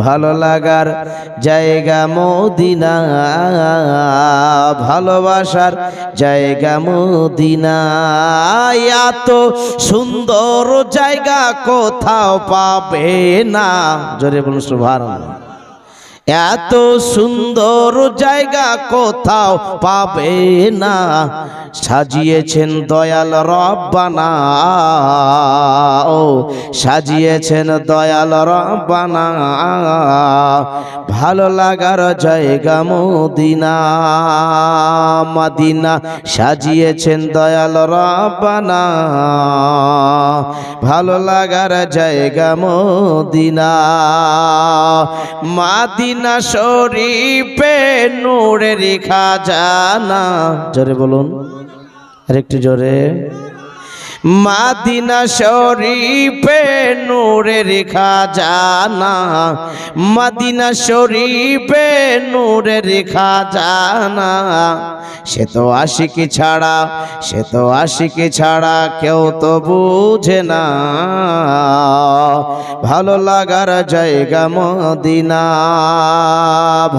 ভালো লাগার জায়গা মদিনা, ভালোবাসার জায়গা মদিনা। এত সুন্দর জায়গা কোথাও পাবে না। জোরে বলুন সুবহানাল্লাহ। এত সুন্দর জায়গা কোথাও পাবে না। সাজিয়েছেন দয়াল রব্বানা ও সাজিয়েছেন দয়াল রব্বানা ভালো লাগার জায়গা মদিনা মদিনা। সাজিয়েছেন দয়াল রব্বানা ভালো লাগার জায়গা মদিনা, মাদিনা শরীফে নূরের খাজানা। জোরে বলুন। আরেকটু জোরে। মাদিনা শরীফে নূরের খাজানা, মাদিনা শরীফে নূরের খাজানা। সে তো আশিকি ছাড়া, সে তো আশিকি ছাড়া কেউ তো বুঝে না। ভালো লাগার জায়গা মদিনা,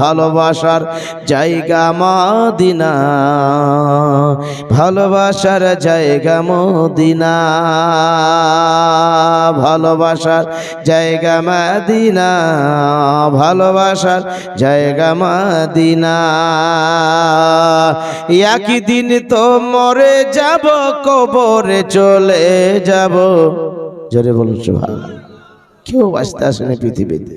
ভালোবাসার জায়গা মদিনা, ভালোবাসার জায়গা মদিনা। ভালোবাসার জায়গা মদিনা, ভালোবাসার জায়গা মদিনা। একই দিন তো মরে যাব, কবরে চলে যাব। জোরে বলছো সুভাষ কেউ বাঁচতে আসেনি পৃথিবীতে।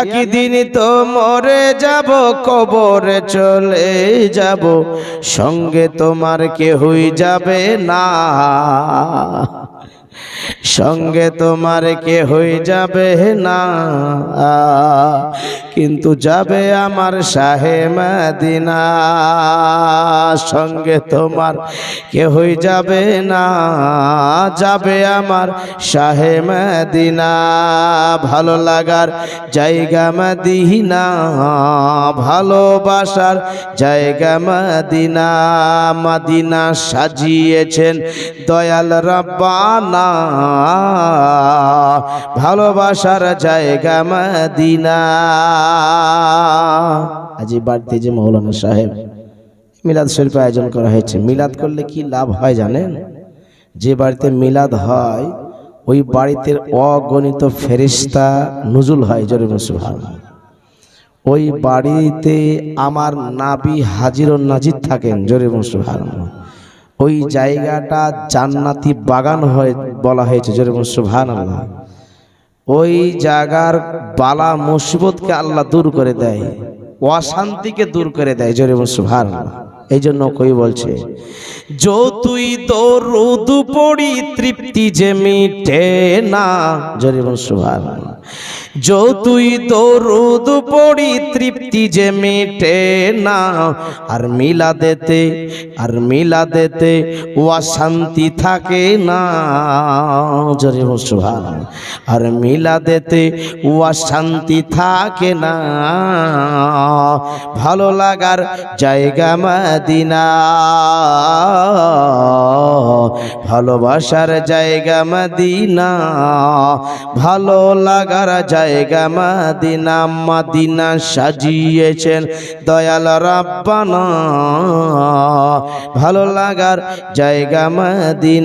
একই দিন তো মরে যাব কবরে চলে যাব। সঙ্গে তোমার কে কেহই যাবে না। সঙ্গে তোমার কে হই যাবে না। কিন্তু যাবে আমার শাহে মদিনা। সঙ্গে তোমার কেহই যাবে না, যাবে আমার শাহে মদিনা। ভালো লাগার জায়গা মদিনা, ভালোবাসার জায়গা মদিনা। মদিনা সাজিয়েছেন দয়াল রব্বানা। ভালোবাসার জায়গা মদিনা। আজ বাড়িতে যে মৌলানা সাহেব মিলাদ শরীফ আয়োজন করা হয়েছে, মিলাদ করলে কি লাভ হয় জানেন? যে বাড়িতে মিলাদ হয়, ওই বাড়িতে অগণিত ফেরিস্তা নুজুল হয়, জোরে সুহান ওই বাড়িতে আমার নাবি হাজির নাজির থাকেন, জোরে সুহান ওই জায়গাটা জান্নাতি বাগান হয়ে বলা হয়েছে, জোরে সুহান আল্লাহ ওই জায়গার বালা মুসিবতকে আল্লাহ দূর করে দেয় অশান্তিকে দূর করে দেয়। জোরে সুভার এই জন্য কই বলছে, যো তুই তো রোদ পড়ি, তৃপ্তি যে মিটে না। জোরে সুহান যো তুই তো রোদ পড়ি, তৃপ্তি যে মেটে না। আর মিলা দেতে আর মিলা দেতে ও শান্তি থাকে না। জরে সুহান আর মিলা দেতে ও শান্তি থাকে না। ভালো লাগার জায়গা মদিনা। ভালোবাসার জায়গা মদিনা। ভালো লাগার জায়গা মদিনা। মদিনা সাজিয়েছেন দয়াল রাব্বানা। ভালো লাগার জায়গা মদিনা।